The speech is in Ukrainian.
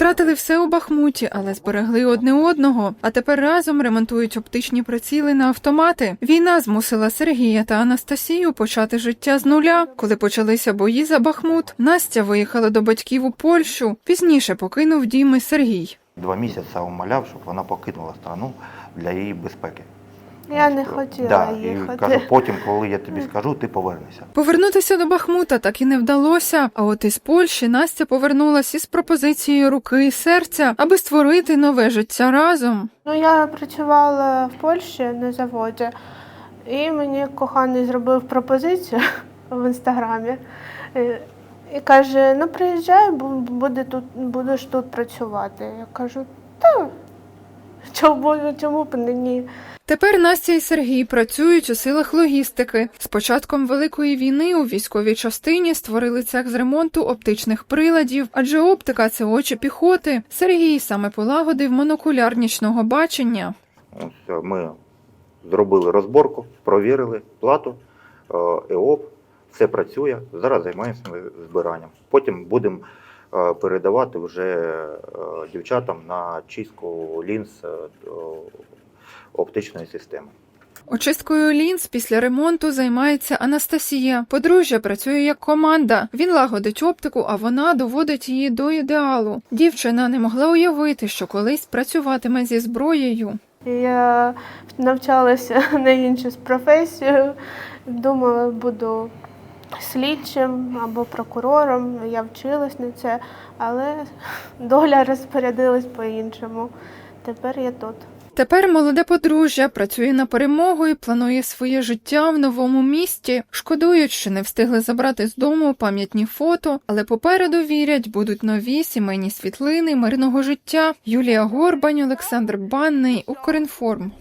Втратили все у Бахмуті, але зберегли одне одного. А тепер разом ремонтують оптичні приціли на автомати. Війна змусила Сергія та Анастасію почати життя з нуля. Коли почалися бої за Бахмут, Настя виїхала до батьків у Польщу. Пізніше покинув дім і Сергій. Два місяці умоляв, щоб вона покинула страну для її безпеки. Я не хотіла да, їхати. І кажу, потім, коли я тобі скажу, ти повернешся. Повернутися до Бахмута так і не вдалося. А от із Польщі Настя повернулась із пропозицією руки і серця, аби створити нове життя разом. Ну, я працювала в Польщі на заводі, і мені коханий зробив пропозицію в інстаграмі. І- І каже: ну приїжджай, бу- буде тут, будеш тут працювати. Я кажу, та чому, чому б ні? Тепер Настя і Сергій працюють у силах логістики. З початком великої війни у військовій частині створили цех з ремонту оптичних приладів, адже оптика це очі піхоти. Сергій саме полагодив монокуляр нічного бачення. Ось е, ми зробили розборку, провірили плату, е, ЕОП, все працює. Зараз займаємося збиранням. Потім будемо е, передавати вже е, дівчатам на чистку лінз оптичної системи. Очисткою лінз після ремонту займається Анастасія. Подружжя працює як команда. Він лагодить оптику, а вона доводить її до ідеалу. Дівчина не могла уявити, що колись працюватиме зі зброєю. Я навчалася на іншу професію. Думала, буду слідчим або прокурором. Я вчилась на це, але доля розпорядилась по-іншому. Тепер я тут. Тепер молоде подружжя працює на перемогу і планує своє життя в новому місті. Шкодують, що не встигли забрати з дому пам'ятні фото, але попереду вірять, будуть нові сімейні світлини мирного життя. Юлія Горбань, Олександр Банний, Укрінформ.